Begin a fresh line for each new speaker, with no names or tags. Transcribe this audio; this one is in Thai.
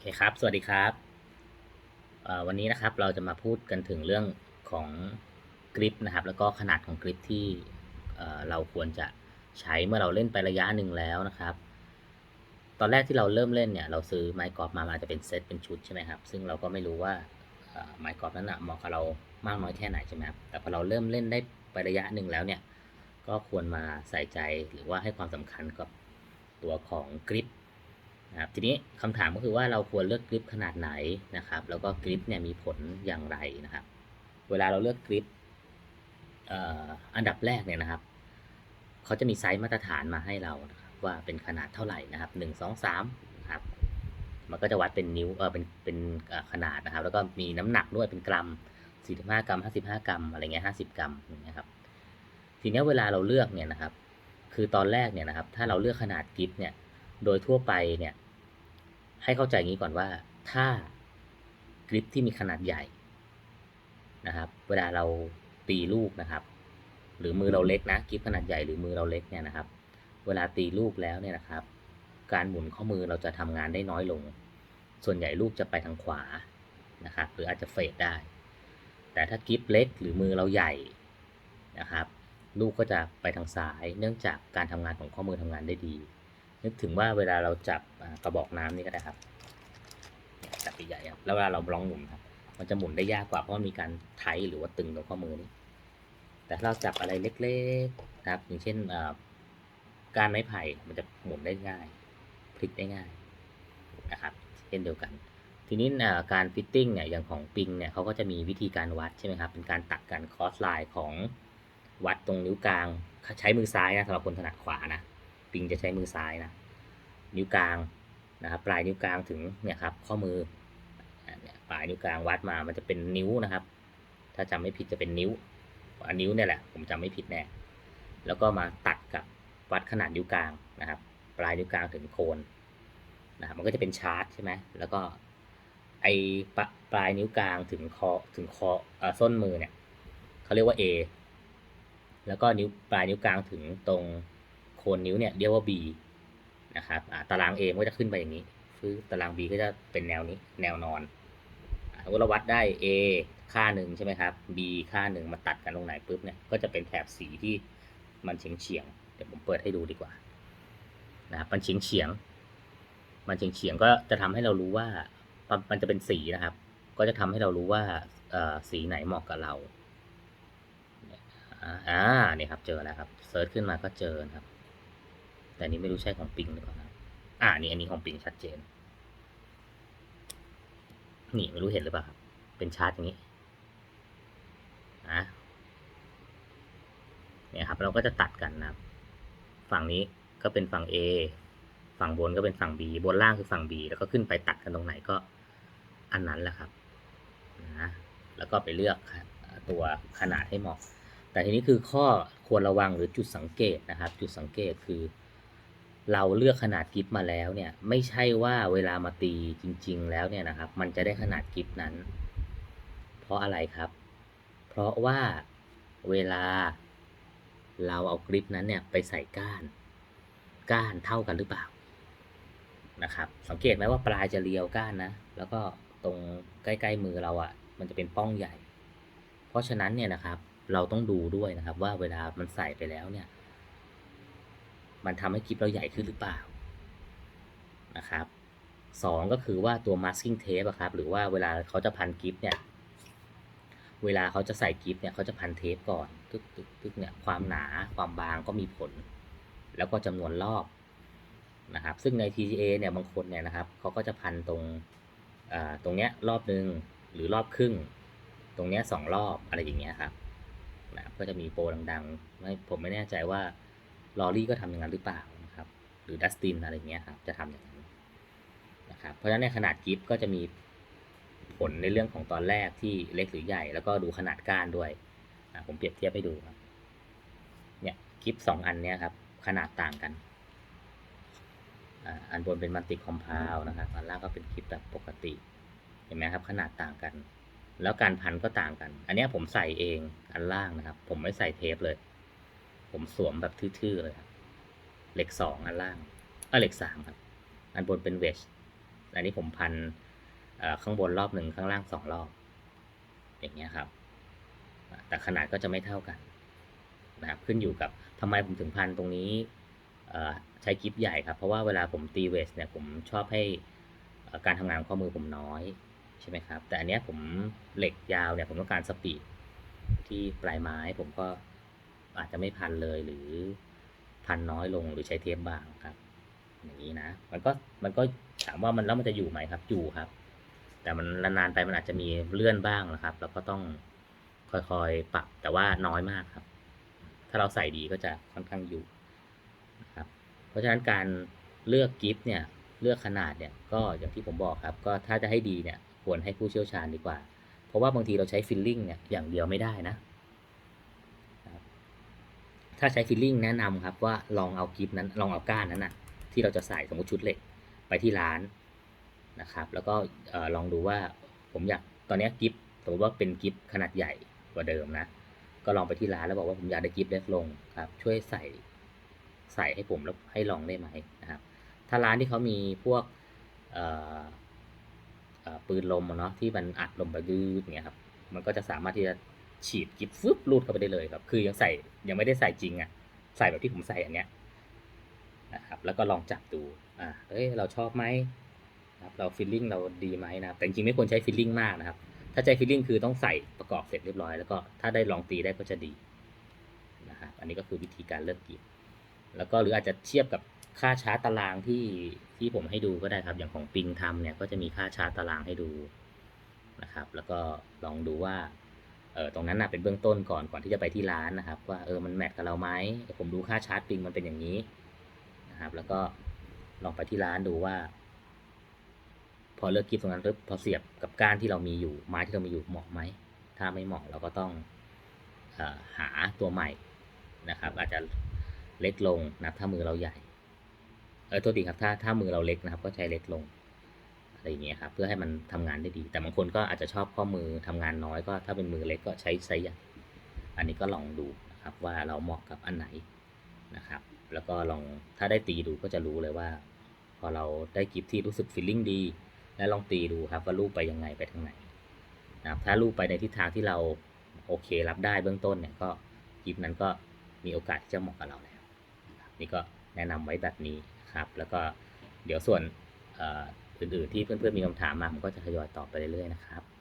เคครับ สวัสดีครับ วันนี้นะครับเราจะมาพูดกันถึงเรื่องของกริปนะครับ แล้วก็ขนาดของกริปที่เเราควรจะใช้เมื่อเราเล่นไประยะหนึ่งแล้วนะครับ ตอนแรกที่เราเริ่มเล่นเนี่ยเราซื้อไม้กอล์ฟมามันอาจจะเป็นเซตเป็นชุดใช่ไหมครับ ซึ่งเราก็ไม่รู้ว่าไม้กอล์ฟนั้นนะเหมาะกับเรามากน้อยแค่ไหนใช่ไหมครับ แต่พอเราเริ่มเล่นได้ไประยะหนึ่งแล้วเนี่ย ก็ควรมาใส่ใจหรือว่าให้ความสำคัญกับตัวของกริป นะครับทีนี้คำถามก็คือว่าเราควรเลือกกริปขนาดไหนนะครับ แล้วก็กริปเนี่ยมีผลอย่างไรนะครับ เวลาเราเลือกกริปอันดับแรกเนี่ยนะครับเขาจะมีไซส์มาตรฐานมาให้เรานะครับว่าเป็นขนาดเท่าไหร่นะครับหนึ่งสองสามครับมันก็จะวัดเป็นนิ้วเออเป็นเป็นขนาดนะครับ แล้วก็มีน้ำหนักด้วยเป็นกรัมสี่สิบห้ากรัมห้าสิบห้ากรัม อะไรเงี้ยห้าสิบกรัมอย่างเงี้ยครับทีนี้เวลาเราเลือกเนี่ยนะครับ คือตอนแรกเนี่ยนะครับ ถ้าเราเลือกขนาดกริปเนี่ย โดยทั่วไปเนี่ย ให้เข้าใจงี้ก่อนว่าถ้ากริปที่มีขนาดใหญ่นะครับ เวลาเราตีลูกนะครับ หรือมือเราเล็กนะกริปขนาดใหญ่หรือมือเราเล็กเนี่ยนะครับ เวลาตีลูกแล้วเนี่ยนะครับ การหมุนข้อมือเราจะทำงานได้น้อยลง ส่วนใหญ่ลูกจะไปทางขวานะครับหรืออาจจะเฟดได้ แต่ถ้ากริปเล็กหรือมือเราใหญ่นะครับ ลูกก็จะไปทางซ้าย เนื่องจากการทำงานของข้อมือทำงานได้ดี นึกถึงว่าเวลาเราจับกระบอกน้ำนี่ก็ได้ครับจับใหญ่ครับแล้วเวลาเราบล็องหมุนครับ มันจะหมุนได้ยากกว่าเพราะมีการไทหรือว่าตึงตรงข้อมือนี่แต่ถ้าเราจับอะไรเล็กๆนะครับ อย่างเช่นการไม้ไผ่มันจะหมุนได้ง่ายพลิกได้ง่ายนะครับเช่นเดียวกัน ทีนี้การฟิตติ้งเนี่ยอย่างของปิงเนี่ยเขาก็จะมีวิธีการวัดใช่ไหมครับเป็นการตัดกันคอสไลน์ของวัดตรงนิ้วกลาง ใช้มือซ้ายนะสำหรับคนถนัดขวานะ ปิงจะใช้มือซ้ายนะนิ้วกลางนะครับ ปลายนิ้วกลางถึงเนี่ยครับข้อมือปลายนิ้วกลางวัดมามันจะเป็นนิ้วนะครับ ถ้าจำไม่ผิดจะเป็นนิ้วอันนิ้วเนี่ยแหละผมจำไม่ผิดแน่แล้วก็มาตัดกับวัดขนาดนิ้วกลางนะครับ ปลายนิ้วกลางถึงโคนนะครับมันก็จะเป็นชาร์ตใช่ไหมแล้วก็ไอปปลายนิ้วกลางถึงคอถึงคอเอ่อส้นมือเนี่ยเขาเรียกว่า A แล้วก็นิ้วปลายนิ้วกลางถึงตรง โคนนิ้วเนี่ยเรียกว่า B นะครับตาราง A มันก็จะขึ้นไปอย่างนี้คือตาราง B ก็จะเป็นแนวนี้แนวนอนอ่าเราวัดได้ A ค่าหนึ่งใช่ไหมครับ B ค่าหนึ่งมาตัดกันตรงไหนปุ๊บเนี่ยก็จะเป็นแถบสีที่มันเฉียงเฉียงเดี๋ยวผมเปิดให้ดูดีกว่านะครับมันเฉียงเฉียงมันเฉียงเฉียงก็จะทำให้เรารู้ว่ามันจะเป็นสีนะครับ ก็จะทำให้เรารู้ว่าสีไหนเหมาะกับเราอ่าเนี่ยครับเจอแล้วครับเซิร์ชขึ้นมาก็เจอครับ แต่นี้ไม่รู้ใช่ของปิงหรือเปล่านะอ่านี่อันนี้ของปิงชัดเจน นี่ไม่รู้เห็นหรือเปล่าครับ เป็นชาร์ตอย่างนี้อะเนี่ยครับเราก็จะตัดกันนะครับ ฝั่งนี้ก็เป็นฝั่ง A ฝั่งบนก็เป็นฝั่ง B บนล่างคือฝั่ง B แล้วก็ขึ้นไปตัดกันตรงไหนก็อันนั้นแหละครับนะแล้วก็ไปเลือกตัวขนาดให้เหมาะ แต่ทีนี้คือข้อควรระวังหรือจุดสังเกตนะครับ จุดสังเกตคือ เราเลือกขนาดกิฟมาแล้วเนี่ยไม่ใช่ว่าเวลามาตีจริง ๆ แล้วเนี่ยนะครับ มันจะได้ขนาดกิฟนั้น เพราะอะไรครับ เพราะว่าเวลาเราเอากริปนั้นเนี่ยไปใส่ก้าน ก้านเท่ากันหรือเปล่านะครับ สังเกตไหมว่าปลายจะเรียวก้านนะ แล้วก็ตรงใกล้ๆมือเราอะ่ะ มันจะเป็นป้องใหญ่ เพราะฉะนั้นเนี่ยนะครับ เราต้องดูด้วยนะครับว่าเวลามันใส่ไปแล้วเนี่ย มันทำให้กิฟเราใหญ่ขึ้นหรือเปล่านะครับสองก็คือว่าตัว masking tape อะครับ หรือว่าเวลาเขาจะพันกิฟเนี่ย เวลาเขาจะใส่กิฟเนี่ยเขาจะพันเทปก่อนตึกตึกตึกเนี่ย ความหนา ความบางก็มีผล แล้วก็จำนวนรอบนะครับ ซึ่งใน TGA เนี่ย บางคนเนี่ยนะครับ เขาก็จะพันตรงตรงเนี้ยรอบหนึ่งหรือรอบครึ่ง ตรงเนี้ยสองรอบอะไรอย่างเงี้ยครับนะครับก็จะมีโปรดังๆ ไม่ผมไม่แน่ใจว่า ลอรี่ก็ทำอย่างนั้นหรือเปล่านะครับ หรือดัสตินอะไรเงี้ยครับจะทำอย่างนั้นนะครับ เพราะฉะนั้นในขนาดกิฟก็จะมีผลในเรื่องของตอนแรกที่เล็กหรือใหญ่ แล้วก็ดูขนาดก้านด้วยผมเปรียบเทียบให้ดูครับเนี่ยกิฟสองอันเนี้ยครับ ขนาดต่างกันอันบนเป็นมัลติคอมเพลนะครับอันล่างก็เป็นคลิปแบบปกติ เห็นไหมครับ ขนาดต่างกัน แล้วการพันก็ต่างกัน อันนี้ผมใส่เองอันล่างนะครับ ผมไม่ใส่เทปเลย ผมสวมแบบทื่อๆเลยครับเหล็กสองอันล่างเออเหล็กสามครับ อันบนเป็นเวชอันนี้ผมพันข้างบนรอบหนึ่งข้างล่างสองรอบ อย่างเงี้ยครับ แต่ขนาดก็จะไม่เท่ากันนะครับขึ้นอยู่กับทำไมผมถึงพันตรงนี้ใช้กิฟใหญ่ครับ เพราะว่าเวลาผมตีเวสเนี่ยผมชอบให้การทำงานข้อมือผมน้อยใช่ไหมครับ แต่อันเนี้ยผมเหล็กยาวเนี่ยผมต้องการสปีดที่ปลายไม้ผมก็ อาจจะไม่พันเลยหรือพันน้อยลงหรือใช้เทปบางครับ อย่างนี้นะ มันก็มันก็ถามว่ามันแล้วมันจะอยู่ไหมครับอยู่ครับ แต่มันนานๆไปมันอาจจะมีเลื่อนบ้างนะครับ แล้วก็ต้องค่อยๆปรับแต่ว่าน้อยมากครับ ถ้าเราใส่ดีก็จะค่อนข้างอยู่นะครับ เพราะฉะนั้นการเลือกกิฟต์เนี่ยเลือกขนาดเนี่ยก็อย่างที่ผมบอกครับ ก็ถ้าจะให้ดีเนี่ยควรให้ผู้เชี่ยวชาญดีกว่า เพราะว่าบางทีเราใช้ฟิลลิ่งเนี่ยอย่างเดียวไม่ได้นะ ถ้าใช้ฟิลลิ่งแนะนำครับว่าลองเอากิฟต์นั้นลองเอาก้านนั้นนะที่เราจะใส่สมมติชุดเหล็กไปที่ร้านนะครับ แล้วก็ลองดูว่าผมอยากตอนนี้กิฟต์สมมติว่าเป็นกิฟต์ขนาดใหญ่กว่าเดิมนะ ก็ลองไปที่ร้านแล้วบอกว่าผมอยากได้กิฟต์เล็กลงครับช่วยใส่ใส่ให้ผมแล้วให้ลองได้ไหมนะครับ ถ้าร้านที่เขามีพวกปืนลมเนาะที่มันอัดลมไปดื้ออย่างเงี้ยครับมันก็จะสามารถที่จะ ฉีดกิฟฟึบรูดเข้าไปได้เลยครับ คือยังใส่ยังไม่ได้ใส่จริงอะ่ะ ใส่แบบที่ผมใส่อันเนี้ยนะครับ แล้วก็ลองจับดูอ่าเฮ้ยเราชอบไหมครับเราฟีลลิ่งเราดีไหมนะครับแต่จริงไม่ควรใช้ฟีลลิ่งมากนะครับ ถ้าใจฟีลลิ่งคือต้องใส่ประกอบเสร็จเรียบร้อยแล้วก็ถ้าได้ลองตีได้ก็จะดีนะครับอันนี้ก็คือวิธีการเลือกกิฟแล้วก็หรืออาจจะเทียบกับค่าชาร์ตารางที่ที่ผมให้ดูก็ได้ครับ อย่างของปิงทำเนี่ยก็จะมีค่าชาร์ตารางให้ดูนะครับ แล้วก็ลองดูว่า ออตรงนั้นนะเป็นเบื้องต้นก่อนก่อนที่จะไปที่ร้านนะครับ ว่าเออมันแมทกับเราไหมผมดูค่าชาร์จปิงมันเป็นอย่างนี้นะครับ แล้วก็ลองไปที่ร้านดูว่า พอเลือกกิฟต์ตรงนั้นปุ๊บพอเสียบกับก้านที่เรามีอยู่ไม้ที่เรามีอยู่เหมาะไหมถ้าไม่เหมาะเราก็ต้องออหาตัวใหม่นะครับ อาจจะเล็กลงนะถ้ามือเราใหญ่เออตัวดีครับถ้าถ้ามือเราเล็กนะครับ ก็ใช้เล็กลง อะไรอย่างเงี้ยครับเพื่อให้มันทำงานได้ดี แต่บางคนก็อาจจะชอบข้อมือทำงานน้อยก็ถ้าเป็นมือเล็กก็ใช้ไซส์ใหญ่อันนี้ก็ลองดูนะครับว่าเราเหมาะกับอันไหนนะครับ แล้วก็ลองถ้าได้ตีดูก็จะรู้เลยว่า พอเราได้กิฟที่รู้สึกฟีลลิ่งดี แล้วลองตีดูครับว่าลูกไปยังไงไปทางไหนนะครับถ้าลูกไปในทิศทางที่เราโอเครับได้เบื้องต้นเนี่ยก็กิฟนั้นก็มีโอกาสที่จะเหมาะกับเราแล้วนี่ก็แนะนำไว้แบบนี้ครับ แล้วก็เดี๋ยวส่วนเอื่นๆที่เพื่อนๆมีคำถามมาผมก็จะทยอยตอบไปเรื่อยๆนะครับ